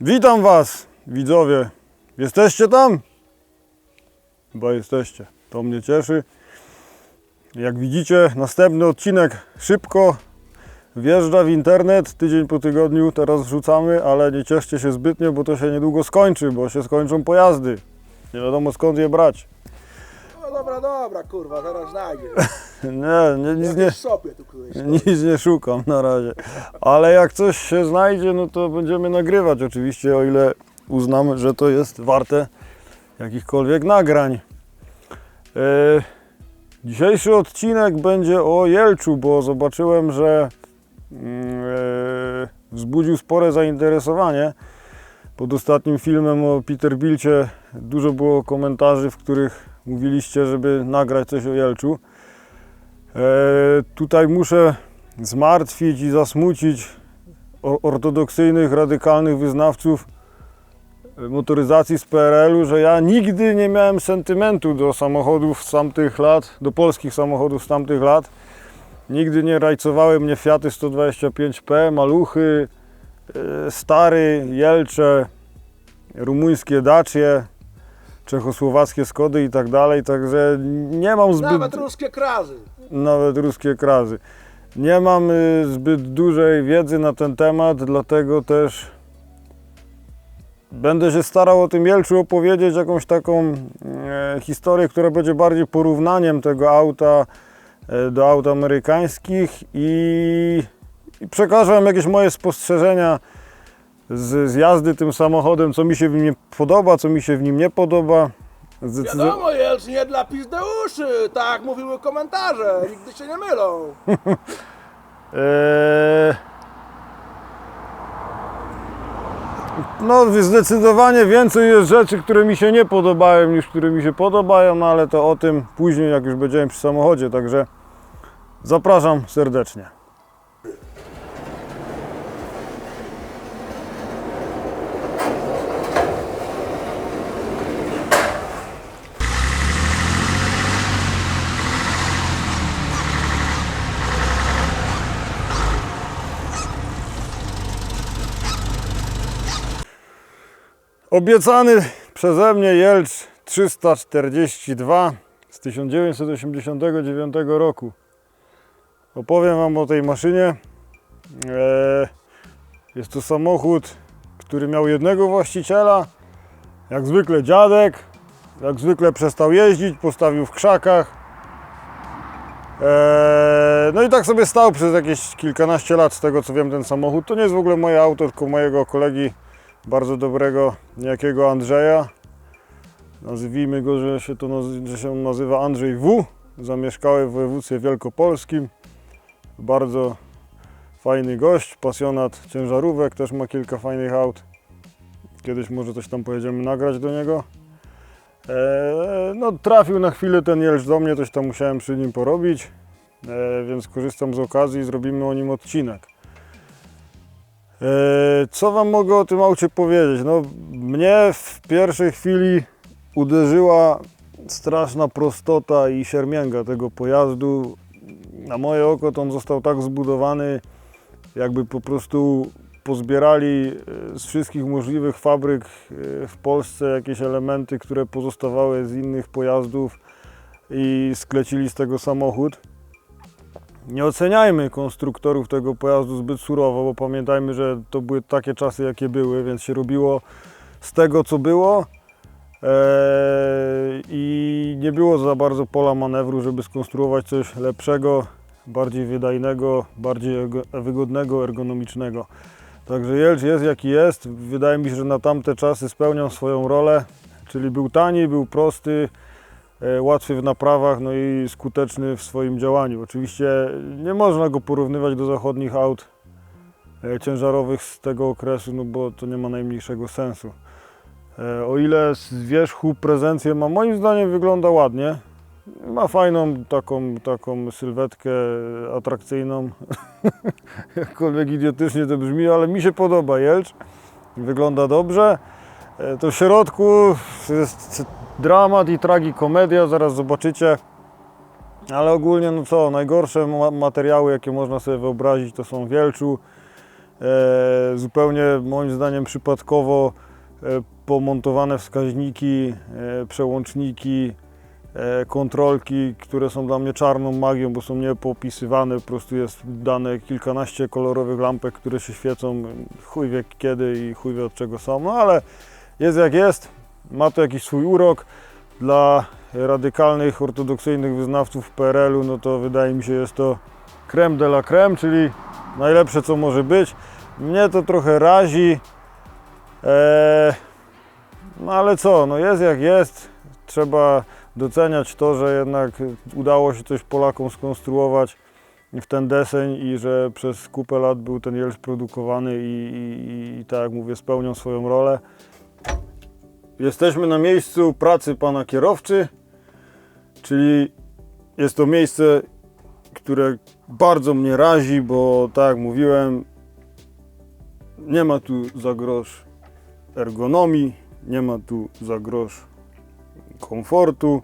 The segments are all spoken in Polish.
Witam Was, widzowie. Jesteście tam? Chyba jesteście. To mnie cieszy. Jak widzicie, następny odcinek szybko wjeżdża w internet. Tydzień po tygodniu teraz wrzucamy, ale nie cieszcie się zbytnio, bo to się niedługo skończy, bo się skończą pojazdy. Nie wiadomo skąd je brać. No dobra, dobra, kurwa, zaraz znajdziesz. Nie, nie, nic nie, Jakieś tu. Nic nie szukam na razie. Ale jak coś się znajdzie, no to będziemy nagrywać oczywiście, o ile uznamy, że to jest warte jakichkolwiek nagrań. E, dzisiejszy odcinek będzie o Jelczu, bo zobaczyłem, że mm, e, wzbudził spore zainteresowanie. Pod ostatnim filmem o Peter Bilcie dużo było komentarzy, w których mówiliście, żeby nagrać coś o Jelczu. E, tutaj muszę zmartwić i zasmucić ortodoksyjnych, radykalnych wyznawców e, motoryzacji z PRL-u, że ja nigdy nie miałem sentymentu do samochodów z tamtych lat, do polskich samochodów z tamtych lat. Nigdy nie rajcowały mnie Fiaty 125P, maluchy, e, stary, Jelcze, rumuńskie Dacie, czechosłowackie Skody i tak dalej, także nie mam zbyt Nawet ruskie krazy. nawet ruskie krazy. Nie mam y, zbyt dużej wiedzy na ten temat, dlatego też będę się starał o tym Jelczu opowiedzieć jakąś taką e, historię, która będzie bardziej porównaniem tego auta e, do aut amerykańskich i, i przekażę Wam jakieś moje spostrzeżenia z, z jazdy tym samochodem, co mi się w nim podoba, co mi się w nim nie podoba. Zdecydo- Wiadomo, Jelcz nie dla pizdeuszy, tak mówiły komentarze, nigdy się nie mylą. Eee, No, zdecydowanie więcej jest rzeczy, które mi się nie podobają, niż które mi się podobają, no ale to o tym później, jak już będziemy przy samochodzie, także zapraszam serdecznie. Obiecany przeze mnie Jelcz 342 z 1989 roku. Opowiem Wam o tej maszynie. Eee, Jest to samochód, który miał jednego właściciela. Jak zwykle dziadek. Jak zwykle przestał jeździć, postawił w krzakach. Eee, No i tak sobie stał przez jakieś kilkanaście lat, z tego co wiem, ten samochód. To nie jest w ogóle moje auto, tylko mojego kolegi bardzo dobrego niejakiego Andrzeja. Nazwijmy go, że się, to że się nazywa Andrzej W. Zamieszkały w województwie wielkopolskim. Bardzo fajny gość, pasjonat ciężarówek, też ma kilka fajnych aut. Kiedyś może coś tam pojedziemy nagrać do niego. Eee, no trafił na chwilę ten Jelcz do mnie, coś tam musiałem przy nim porobić, eee, więc korzystam z okazji i zrobimy o nim odcinek. E, Co Wam mogę o tym aucie powiedzieć? No, mnie w pierwszej chwili uderzyła straszna prostota i siermięga tego pojazdu. Na moje oko to on został tak zbudowany, jakby po prostu pozbierali e, z wszystkich możliwych fabryk e, w Polsce jakieś elementy, które pozostawały z innych pojazdów i sklecili z tego samochód. Nie oceniajmy konstruktorów tego pojazdu zbyt surowo, bo pamiętajmy, że to były takie czasy, jakie były, więc się robiło z tego, co było. Eee, I nie było za bardzo pola manewru, żeby skonstruować coś lepszego, bardziej wydajnego, bardziej wygodnego, ergonomicznego. Także Jelcz jest jaki jest. Wydaje mi się, że na tamte czasy spełniał swoją rolę, czyli był tani, był prosty, łatwy w naprawach, no i skuteczny w swoim działaniu. Oczywiście nie można go porównywać do zachodnich aut e, ciężarowych z tego okresu, no bo to nie ma najmniejszego sensu. E, O ile z wierzchu prezencję ma, moim zdaniem wygląda ładnie. Ma fajną taką, taką sylwetkę atrakcyjną. Jakkolwiek idiotycznie to brzmi, ale mi się podoba Jelcz. Wygląda dobrze. E, To w środku jest dramat i tragikomedia, zaraz zobaczycie. Ale ogólnie, no co, najgorsze ma- materiały, jakie można sobie wyobrazić, to są Wielczu. E, zupełnie moim zdaniem przypadkowo e, pomontowane wskaźniki, e, przełączniki, e, kontrolki, które są dla mnie czarną magią, bo są niepopisywane, po prostu jest dane kilkanaście kolorowych lampek, które się świecą, chuj wie kiedy i chuj wie od czego są, no ale jest jak jest, ma to jakiś swój urok. Dla radykalnych, ortodoksyjnych wyznawców PRL-u, no to wydaje mi się jest to creme de la creme, czyli najlepsze co może być. Mnie to trochę razi, eee, no ale co, no jest jak jest, trzeba doceniać to, że jednak udało się coś Polakom skonstruować w ten deseń i że przez kupę lat był ten jelcz produkowany i, i, i tak jak mówię, spełniał swoją rolę. Jesteśmy na miejscu pracy pana kierowcy, czyli jest to miejsce, które bardzo mnie razi, bo tak jak mówiłem, nie ma tu za grosz ergonomii, nie ma tu za grosz komfortu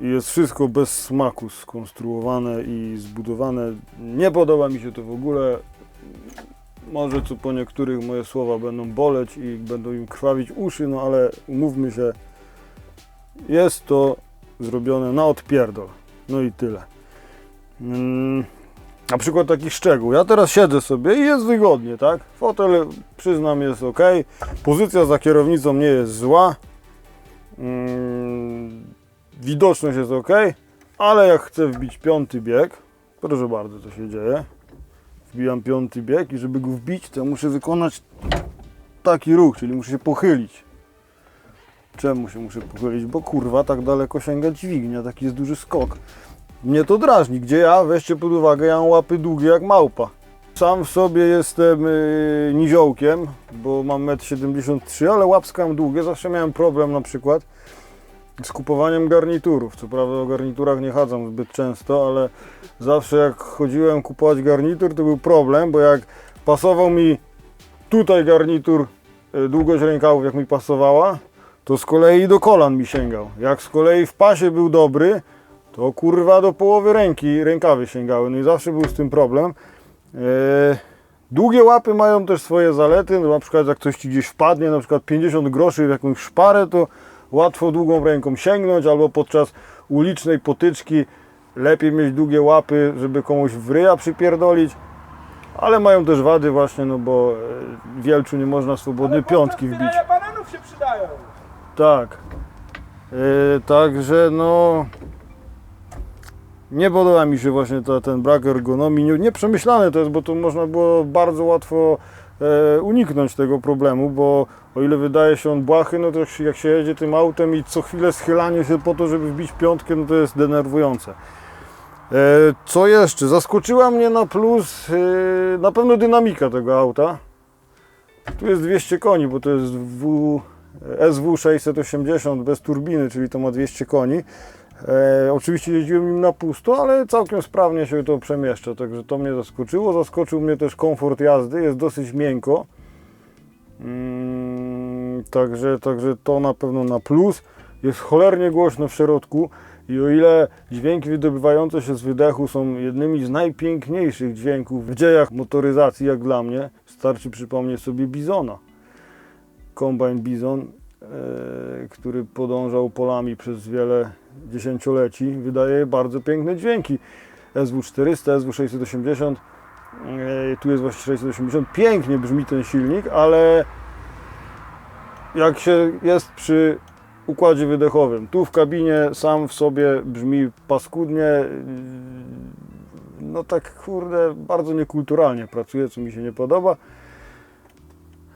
jest wszystko bez smaku skonstruowane i zbudowane. Nie podoba mi się to w ogóle. Może co po niektórych moje słowa będą boleć i będą im krwawić uszy, no ale umówmy się, jest to zrobione na odpierdol. No i tyle. Mm, na przykład taki szczegół. Ja teraz siedzę sobie i jest wygodnie, tak? Fotel, przyznam, jest ok. Pozycja za kierownicą nie jest zła. Mm, widoczność jest ok, ale jak chcę wbić piąty bieg, proszę bardzo, co się dzieje. Wbijam piąty bieg i żeby go wbić, to muszę wykonać taki ruch, czyli muszę się pochylić. Czemu się muszę pochylić? Bo kurwa tak daleko sięga dźwignia, taki jest duży skok. Mnie to drażni, gdzie ja, weźcie pod uwagę, ja mam łapy długie jak małpa. Sam w sobie jestem yy, niziołkiem, bo mam 1,73 m, ale łapska mam długie. Zawsze miałem problem na przykład z kupowaniem garniturów. Co prawda o garniturach nie chadzam zbyt często, ale zawsze jak chodziłem kupować garnitur, to był problem, bo jak pasował mi tutaj garnitur, y, długość rękawów jak mi pasowała, to z kolei do kolan mi sięgał. Jak z kolei w pasie był dobry, to kurwa do połowy ręki rękawy sięgały. No i zawsze był z tym problem. Eee, długie łapy mają też swoje zalety. No, na przykład jak coś ci gdzieś wpadnie, na przykład 50 groszy w jakąś szparę, to łatwo długą ręką sięgnąć, albo podczas ulicznej potyczki lepiej mieć długie łapy, żeby komuś w ryja przypierdolić. Ale mają też wady właśnie, no bo e, w Wielczu nie można swobodnie piątki wbić. Bananów się przydają. Tak. Yy, także no. Nie podoba mi się właśnie ta, ten brak ergonomii. Nie, nieprzemyślane to jest, bo tu można było bardzo łatwo uniknąć tego problemu, bo o ile wydaje się on błahy, no to jak się- jedzie tym autem i co chwilę schylanie się po to, żeby wbić piątkę, no to jest denerwujące. E, co jeszcze? Zaskoczyła mnie na plus e, na pewno dynamika tego auta. Tu jest 200 koni, bo to jest w, SW 680 bez turbiny, czyli to ma 200 koni. E, oczywiście jeździłem nim na pusto, ale całkiem sprawnie się to przemieszcza, także to mnie zaskoczyło. Zaskoczył mnie też komfort jazdy, jest dosyć miękko. Mm, także, także to na pewno na plus. Jest cholernie głośno w środku i o ile dźwięki wydobywające się z wydechu są jednymi z najpiękniejszych dźwięków w dziejach motoryzacji, jak dla mnie, starczy przypomnieć sobie Bizona. Kombine Bizon, który podążał polami przez wiele dziesięcioleci, wydaje bardzo piękne dźwięki. SW400, SW680, e, tu jest właśnie 680, pięknie brzmi ten silnik, ale jak się jest przy układzie wydechowym, tu w kabinie sam w sobie brzmi paskudnie, no tak kurde, bardzo niekulturalnie pracuje, co mi się nie podoba.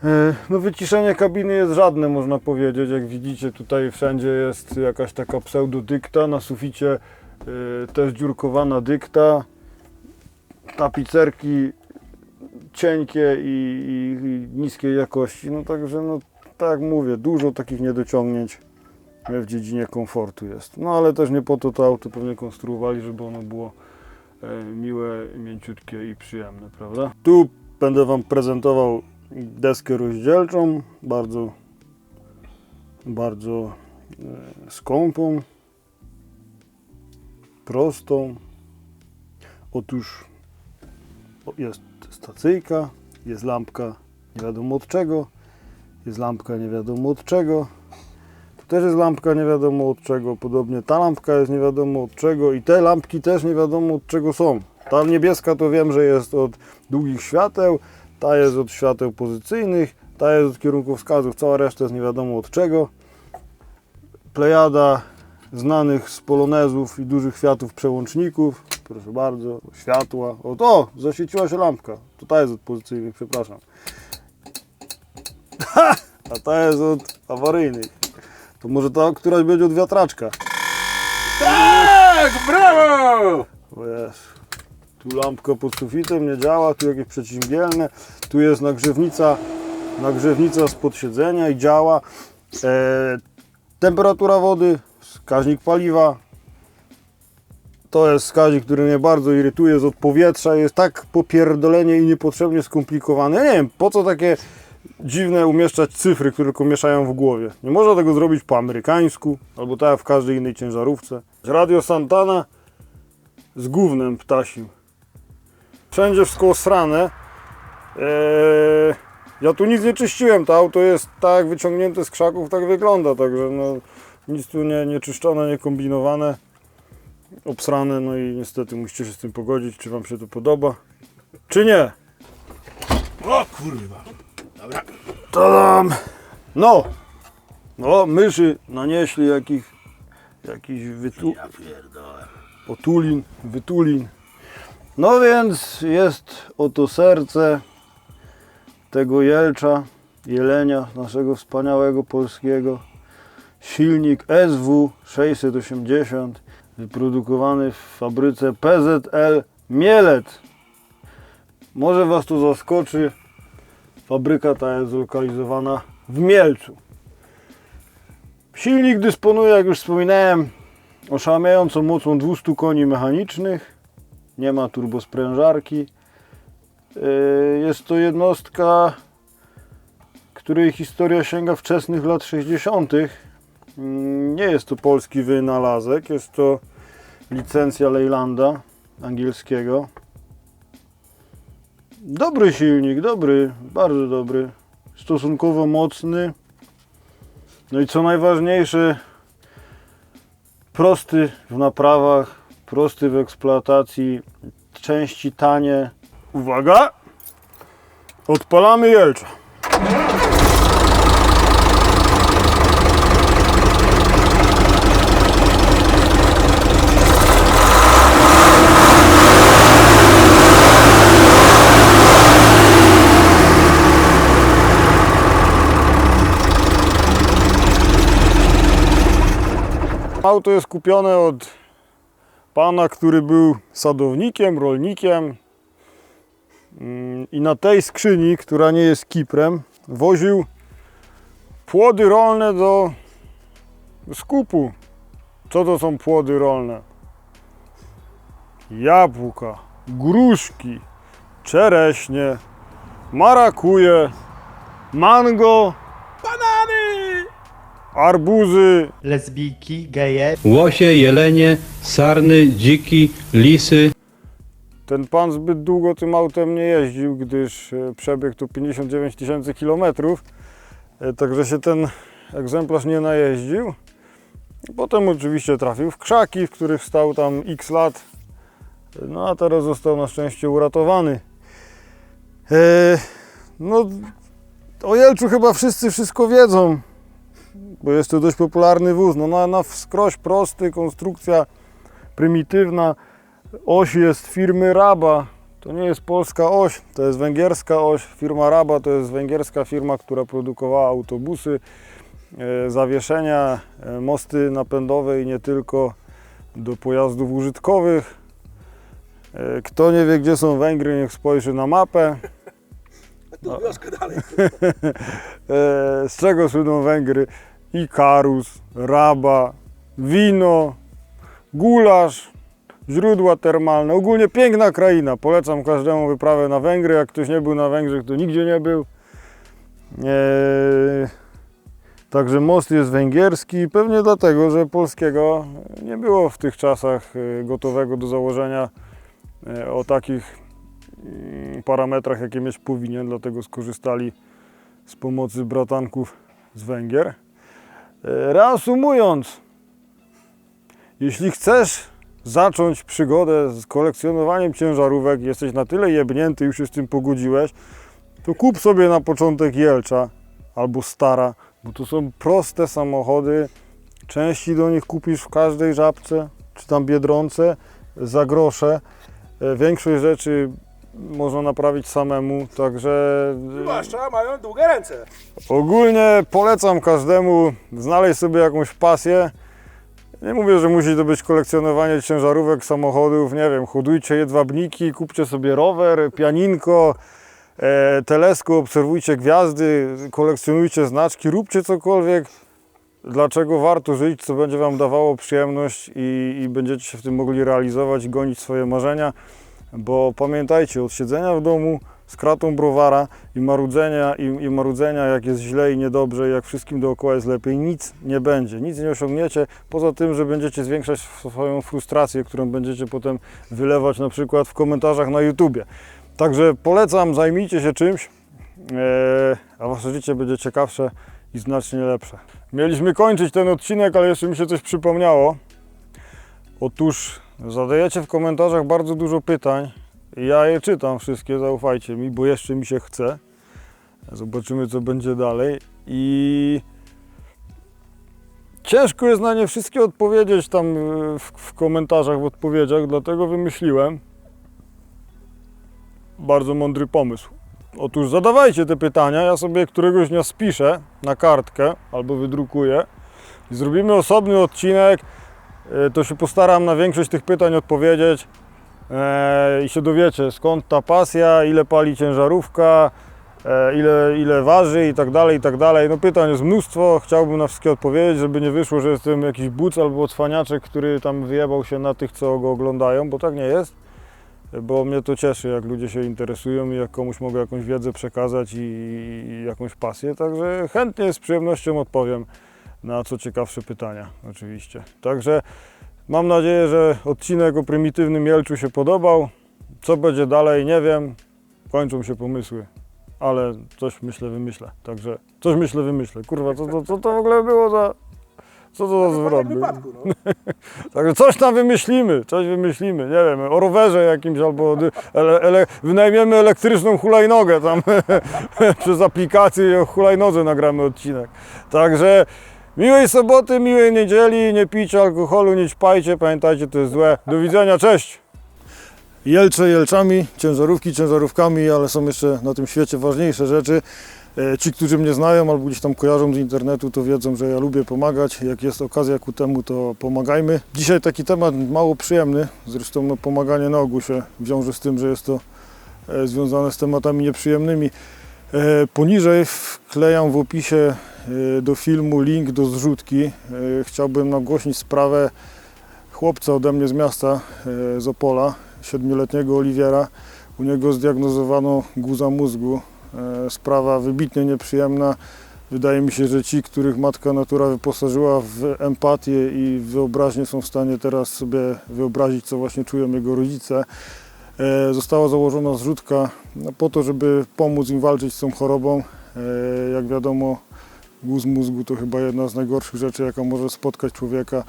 E, No wyciszenie kabiny jest żadne, można powiedzieć. Jak widzicie, tutaj wszędzie jest jakaś taka pseudodykta. Na suficie e, też dziurkowana dykta. Tapicerki cienkie i, i, i niskiej jakości. No także, no tak mówię, dużo takich niedociągnięć w dziedzinie komfortu jest. No ale też nie po to to auto pewnie konstruowali, żeby ono było e, miłe, mięciutkie i przyjemne, prawda? Tu będę Wam prezentował deskę rozdzielczą, bardzo, bardzo e, skąpą, prostą. Otóż jest stacyjka, jest lampka nie wiadomo od czego, jest lampka nie wiadomo od czego, tu też jest lampka nie wiadomo od czego, podobnie ta lampka jest nie wiadomo od czego. I te lampki też nie wiadomo od czego są. Ta niebieska to wiem, że jest od długich świateł, ta jest od świateł pozycyjnych, ta jest od kierunkowskazów, cała reszta jest nie wiadomo od czego. Plejada znanych z polonezów i dużych światów przełączników. Proszę bardzo, światła. O, o zaświeciła się lampka. To ta jest od pozycyjnych, przepraszam. Ha! A ta jest od awaryjnych. To może ta któraś będzie od wiatraczka. Tak, brawo! Jest. Tu lampka pod sufitem nie działa, tu jakieś przeciwbielne, tu jest nagrzewnica, nagrzewnica spod siedzenia i działa. E, temperatura wody, wskaźnik paliwa. To jest wskaźnik, który mnie bardzo irytuje z od powietrza. Jest tak popierdolenie i niepotrzebnie skomplikowane. Ja nie wiem, po co takie dziwne umieszczać cyfry, które tylko mieszają w głowie. Nie można tego zrobić po amerykańsku, albo tak jak w każdej innej ciężarówce. Radio Santana z gównem ptasim. Wszędzie wszystko osrane. Eee, ja tu nic nie czyściłem, to auto jest tak wyciągnięte z krzaków, tak wygląda, także no, nic tu nie, nie czyszczone, nie kombinowane, obsrane, no i niestety musicie się z tym pogodzić, czy Wam się to podoba, czy nie. O kurwa. Dobra. Tadam! No! No, myszy nanieśli jakich, jakiś wytu, Ja pierdolę. otulin, wytulin. No więc jest oto serce tego jelcza, jelenia naszego wspaniałego polskiego. Silnik SW 680 wyprodukowany w fabryce PZL Mielec. Może Was to zaskoczy. Fabryka ta jest zlokalizowana w Mielcu. Silnik dysponuje, jak już wspominałem, oszałamiającą mocą 200 koni mechanicznych. Nie ma turbosprężarki. Yy, Jest to jednostka, której historia sięga wczesnych lat 60. Mm, Nie jest to polski wynalazek, jest to licencja Leylanda angielskiego. Dobry silnik, dobry, bardzo dobry. Stosunkowo mocny. No i co najważniejsze, prosty w naprawach, prosty w eksploatacji, części tanie. Uwaga! Odpalamy jelcza. Auto jest kupione od pana, który był sadownikiem, rolnikiem Mm, i na tej skrzyni, która nie jest kiprem, woził płody rolne do skupu. Co to są płody rolne? Jabłka, gruszki, czereśnie, marakuje, mango! Arbuzy, lesbijki, geje, Łosie, jelenie, sarny, dziki, lisy. Ten pan zbyt długo tym autem nie jeździł, gdyż e, przebiegł tu 59 tysięcy kilometrów, e, także się ten egzemplarz nie najeździł. Potem oczywiście trafił w krzaki, w których stał tam x lat, no a teraz został na szczęście uratowany. E, No, o Jelczu chyba wszyscy wszystko wiedzą, bo jest to dość popularny wóz. No, na, na wskroś prosty, konstrukcja prymitywna. Oś jest firmy Raba. To nie jest polska oś, to jest węgierska oś. Firma Raba to jest węgierska firma, która produkowała autobusy, e, zawieszenia, e, mosty napędowe i nie tylko do pojazdów użytkowych. E, Kto nie wie, gdzie są Węgry, niech spojrzy na mapę. Tu wioskę dalej. E, Z czego słyną Węgry? Ikarus, Raba, wino, gulasz, źródła termalne. Ogólnie piękna kraina. Polecam każdemu wyprawę na Węgry. Jak ktoś nie był na Węgrzech, to nigdzie nie był. E, Także most jest węgierski, pewnie dlatego, że polskiego nie było w tych czasach e, gotowego do założenia o takich parametrach, jakie mieć powinien, dlatego skorzystali z pomocy bratanków z Węgier. E, Reasumując, jeśli chcesz zacząć przygodę z kolekcjonowaniem ciężarówek, jesteś na tyle jebnięty, już się z tym pogodziłeś, to kup sobie na początek Jelcza albo Stara, bo to są proste samochody. Części do nich kupisz w każdej żabce, czy tam biedronce, za grosze. E, Większość rzeczy można naprawić samemu, także Zwłaszcza mają długie ręce. Ogólnie polecam każdemu znaleźć sobie jakąś pasję. Nie mówię, że musi to być kolekcjonowanie ciężarówek, samochodów, nie wiem, hodujcie jedwabniki, kupcie sobie rower, pianinko, e, teleskop, obserwujcie gwiazdy, kolekcjonujcie znaczki, róbcie cokolwiek, dlaczego warto żyć, co będzie Wam dawało przyjemność i, i będziecie się w tym mogli realizować, gonić swoje marzenia, bo pamiętajcie, od siedzenia w domu z kratą browara i marudzenia, i, i marudzenia, jak jest źle i niedobrze, jak wszystkim dookoła jest lepiej, nic nie będzie, nic nie osiągniecie, poza tym, że będziecie zwiększać swoją frustrację, którą będziecie potem wylewać na przykład w komentarzach na YouTubie. Także polecam, zajmijcie się czymś, e, a Wasze życie będzie ciekawsze i znacznie lepsze. Mieliśmy kończyć ten odcinek, ale jeszcze mi się coś przypomniało. Otóż zadajecie w komentarzach bardzo dużo pytań. Ja je czytam wszystkie, zaufajcie mi, bo jeszcze mi się chce. Zobaczymy, co będzie dalej. I ciężko jest na nie wszystkie odpowiedzieć tam e, w, w komentarzach, w odpowiedziach, dlatego wymyśliłem bardzo mądry pomysł. Otóż zadawajcie te pytania, ja sobie któregoś dnia spiszę na kartkę albo wydrukuję i zrobimy osobny odcinek. E, To się postaram na większość tych pytań odpowiedzieć e, i się dowiecie skąd ta pasja, ile pali ciężarówka, e, ile, ile waży i tak dalej, i tak dalej. No pytań jest mnóstwo, chciałbym na wszystkie odpowiedzieć, żeby nie wyszło, że jestem jakiś buc albo cwaniaczek, który tam wyjebał się na tych, co go oglądają, bo tak nie jest bo mnie to cieszy, jak ludzie się interesują i jak komuś mogę jakąś wiedzę przekazać i, i jakąś pasję. Także chętnie, z przyjemnością odpowiem na co ciekawsze pytania, oczywiście. Także mam nadzieję, że odcinek o prymitywnym Jelczu się podobał. Co będzie dalej, nie wiem. Kończą się pomysły, ale coś myślę, wymyślę. Także coś myślę, wymyślę. Kurwa, co to, co to w ogóle było za. Co to za W zwrot był? wypadku, no. Także coś tam wymyślimy, coś wymyślimy, nie wiem, o rowerze jakimś albo ele, ele, wynajmiemy elektryczną hulajnogę tam przez aplikację i o hulajnodze nagramy odcinek. Także miłej soboty, miłej niedzieli, nie pijcie alkoholu, nie ćpajcie, pamiętajcie, to jest złe. Do widzenia, cześć! Jelcze jelczami, ciężarówki ciężarówkami, ale są jeszcze na tym świecie ważniejsze rzeczy. E, Ci, którzy mnie znają albo gdzieś tam kojarzą z internetu, to wiedzą, że ja lubię pomagać. Jak jest okazja ku temu, to pomagajmy. Dzisiaj taki temat mało przyjemny. Zresztą no, pomaganie na ogół się wiąże z tym, że jest to e, związane z tematami nieprzyjemnymi. E, Poniżej wklejam w opisie do filmu link do zrzutki. E, Chciałbym nagłośnić sprawę chłopca ode mnie z miasta, e, z Opola, siedmioletniego Oliwiera. U niego zdiagnozowano guza mózgu. Sprawa wybitnie nieprzyjemna. Wydaje mi się, że ci, których matka natura wyposażyła w empatię i wyobraźnię, są w stanie teraz sobie wyobrazić, co właśnie czują jego rodzice. Została założona zrzutka no, po to, żeby pomóc im walczyć z tą chorobą. Jak wiadomo, guz mózgu to chyba jedna z najgorszych rzeczy, jaka może spotkać człowieka.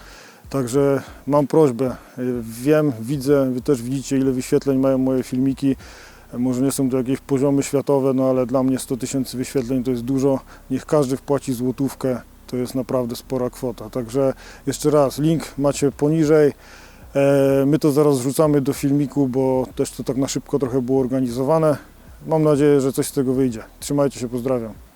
Także mam prośbę, y, wiem, widzę, wy też widzicie ile wyświetleń mają moje filmiki. Może nie są to jakieś poziomy światowe, no ale dla mnie 100 tysięcy wyświetleń to jest dużo. Niech każdy wpłaci złotówkę, to jest naprawdę spora kwota. Także jeszcze raz, link macie poniżej. E, My to zaraz wrzucamy do filmiku, bo też to tak na szybko trochę było organizowane. Mam nadzieję, że coś z tego wyjdzie. Trzymajcie się, pozdrawiam.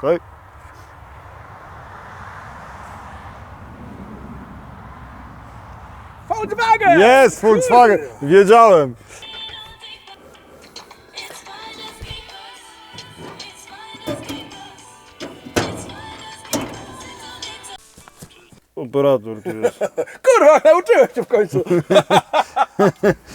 Okej. Volkswagen! Jest Volkswagen! Wiedziałem! Operator tu jest. Kurwa, nauczyłem cię w końcu.